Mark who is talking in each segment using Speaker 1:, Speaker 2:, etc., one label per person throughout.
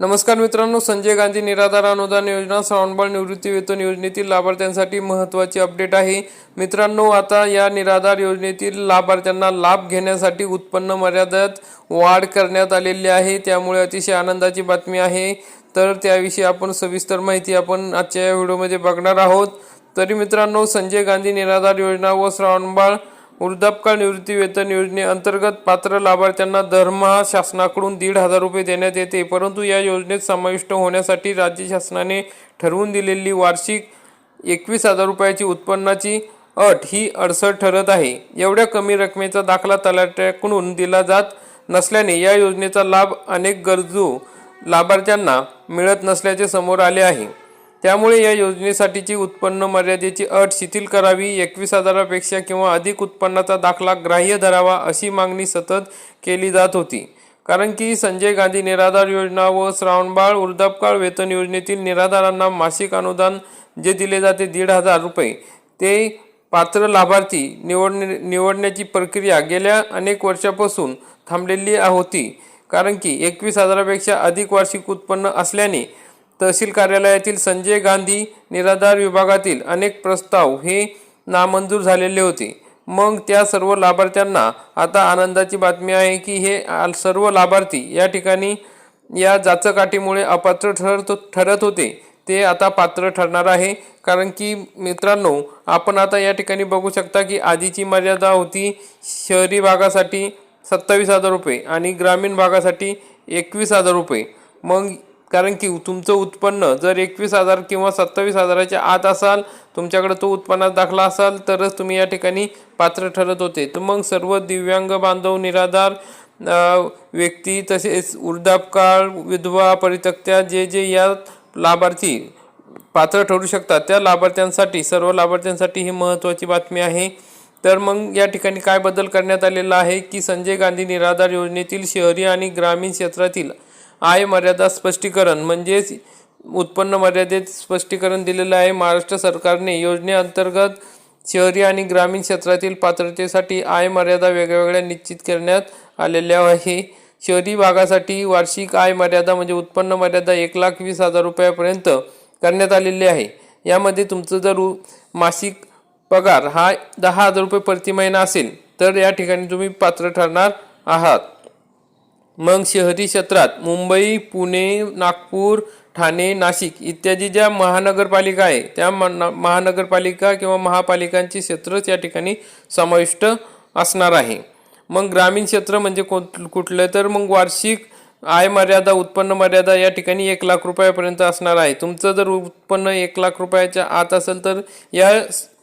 Speaker 1: नमस्कार मित्रांनो संजय गांधी निराधार अनुदान योजना श्रावणबाळ निवृत्ती वेतन योजनेतील लाभार्थ्यांसाठी महत्त्वाची अपडेट आहे. मित्रांनो आता या निराधार योजनेतील लाभार्थ्यांना लाभ घेण्यासाठी उत्पन्न मर्यादेत वाढ करण्यात आलेली आहे. त्यामुळे अतिशय आनंदाची बातमी आहे. तर त्याविषयी आपण सविस्तर माहिती आपण आजच्या या व्हिडिओमध्ये बघणार आहोत. तरी मित्रांनो संजय गांधी निराधार योजना व श्रावणबाळ वृद्धापकाळ निवृत्ती वेतन योजनेअंतर्गत पात्र लाभार्थ्यांना दरमहा शासनाकडून दीड हजार रुपये देण्यात येते. परंतु या योजनेत समाविष्ट होण्यासाठी राज्य शासनाने ठरवून दिलेली वार्षिक एकवीस हजार रुपयाची उत्पन्नाची अट ही अडसर ठरत आहे. एवढ्या कमी रकमेचा दाखला तलाट्याकडून दिला जात नसल्याने या योजनेचा लाभ अनेक गरजू लाभार्थ्यांना मिळत नसल्याचे समोर आले आहे. त्यामुळे या योजनेसाठीची उत्पन्न मर्यादेची अट शिथिल करावी एकवीस हजारापेक्षा किंवा अधिक उत्पन्नाचा दाखला ग्राह्य धरावा अशी मागणी सतत केली जात होती. कारण की संजय गांधी निराधार योजना व श्रावणबाळ वृद्धापकाळ वेतन योजनेतील निराधारांना मासिक अनुदान जे दिले जाते दीड हजार रुपये ते पात्र लाभार्थी निवडणे निवडण्याची प्रक्रिया गेल्या अनेक वर्षापासून थांबलेली होती. कारण की एकवीस हजारापेक्षा अधिक वार्षिक उत्पन्न असल्याने तहसील कार्यालयातील संजय गांधी निराधार विभागातील अनेक प्रस्ताव हे नामंजूर झालेले होते. मग त्या सर्व लाभार्थ्यांना आता आनंदाची बातमी आहे की हे आ- सर्व लाभार्थी या ठिकाणी या जाचकाठीमुळे अपात्र ठरत ठरत होते. ते आता पात्र ठरणार आहे. कारण की मित्रांनो आपण आता या ठिकाणी बघू शकता की आधीची मर्यादा होती शहरी भागासाठी सत्तावीस हजार रुपये आणि ग्रामीण भागासाठी एकवीस हजार रुपये. मग कारण की तुमचं उत्पन्न जर एकवीस हजार किंवा सत्तावीस हजाराच्या आत असाल तुमच्याकडे तो उत्पन्नात दाखला असाल तरच तुम्ही या ठिकाणी पात्र ठरत होते. तर मग सर्व दिव्यांग बांधव निराधार व्यक्ती तसेच वृद्धापकाळ विधवा परित्यक्त्या जे जे या लाभार्थी पात्र ठरू शकतात त्या लाभार्थ्यांसाठी सर्व लाभार्थ्यांसाठी ही महत्त्वाची बातमी आहे. तर मग या ठिकाणी काय बदल करण्यात आलेला आहे की संजय गांधी निराधार योजनेतील शहरी आणि ग्रामीण क्षेत्रातील आय मर्यादा स्पष्टीकरण. म्हणजेच उत्पन्न मर्यादेत स्पष्टीकरण दिलेलं आहे. महाराष्ट्र सरकारने योजनेअंतर्गत शहरी आणि ग्रामीण क्षेत्रातील पात्रतेसाठी आय मर्यादा वेगवेगळ्या निश्चित करण्यात आलेल्या आहे. शहरी भागासाठी वार्षिक आय मर्यादा म्हणजे उत्पन्न मर्यादा एक लाख वीस हजार रुपयापर्यंत करण्यात आलेली आहे. यामध्ये तुमचं जर मासिक पगार हा दहा हजार रुपये प्रति महिना असेल तर या ठिकाणी तुम्ही पात्र ठरणार आहात. मग शहरी क्षेत्रात मुंबई पुणे नागपूर ठाणे नाशिक इत्यादी ज्या महानगरपालिका आहे त्या महानगरपालिका किंवा महापालिकांची क्षेत्रच या ठिकाणी समाविष्ट असणार आहे. मग ग्रामीण क्षेत्र म्हणजे कोण कुठलं? तर मग वार्षिक आय मर्यादा उत्पन्न मर्यादा या ठिकाणी एक लाख रुपयापर्यंत असणार आहे. तुमचं जर उत्पन्न एक लाख रुपयाच्या आत असेल तर या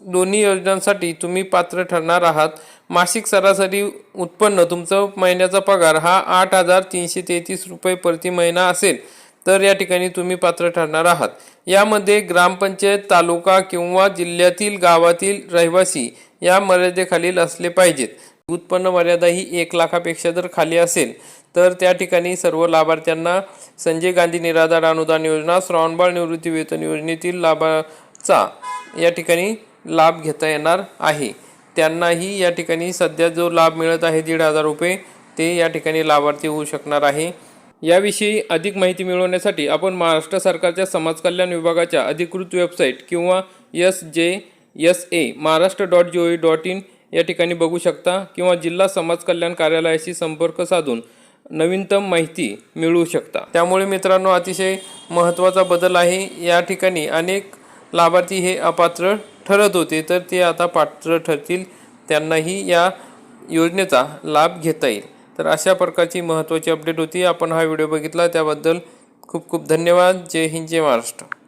Speaker 1: दोन्ही योजनांसाठी तुम्ही पात्र ठरणार आहात. मासिक सरासरी उत्पन्न तुमचं महिन्याचा पगार हा आठ हजार तीनशे तेहतीस रुपये प्रति महिना असेल तर या ठिकाणी तुम्ही पात्र ठरणार आहात. यामध्ये ग्रामपंचायत तालुका किंवा जिल्ह्यातील गावातील रहिवासी या मर्यादेखालील असले पाहिजेत. उत्पन्न मर्यादा ही एक लाखापेक्षा जर खाली असेल तर त्या ठिकाणी सर्व लाभार्थ्यांना संजय गांधी निराधार अनुदान योजना श्रावणबाळ निवृत्ती वेतन योजनेतील लाभाचा या ठिकाणी लाभ घेता येणार आहे. त्यांनाही या ठिकाणी सध्या जो लाभ मिळत आहे दीड हजार रुपये ते या ठिकाणी लाभार्थी होऊ शकणार आहे. याविषयी अधिक माहिती मिळवण्यासाठी आपण महाराष्ट्र सरकारच्या समाज कल्याण विभागाच्या अधिकृत वेबसाईट किंवा S J S A Maharashtra dot G O V dot in या ठिकाणी बघू शकता किंवा जिल्हा समाज कल्याण कार्यालयाशी संपर्क साधून नवीनतम माहिती मिळवू शकता. त्यामुळे मित्रांनो अतिशय महत्त्वाचा बदल आहे. या ठिकाणी अनेक लाभार्थी हे अपात्र ठरत होते तर ते आता पात्र ठरतील. त्यांनाही या योजनेचा लाभ घेता येईल. तर अशा प्रकारची महत्त्वाची अपडेट होती. आपण हा व्हिडिओ बघितला त्याबद्दल खूप खूप धन्यवाद. जय हिंद जय महाराष्ट्र.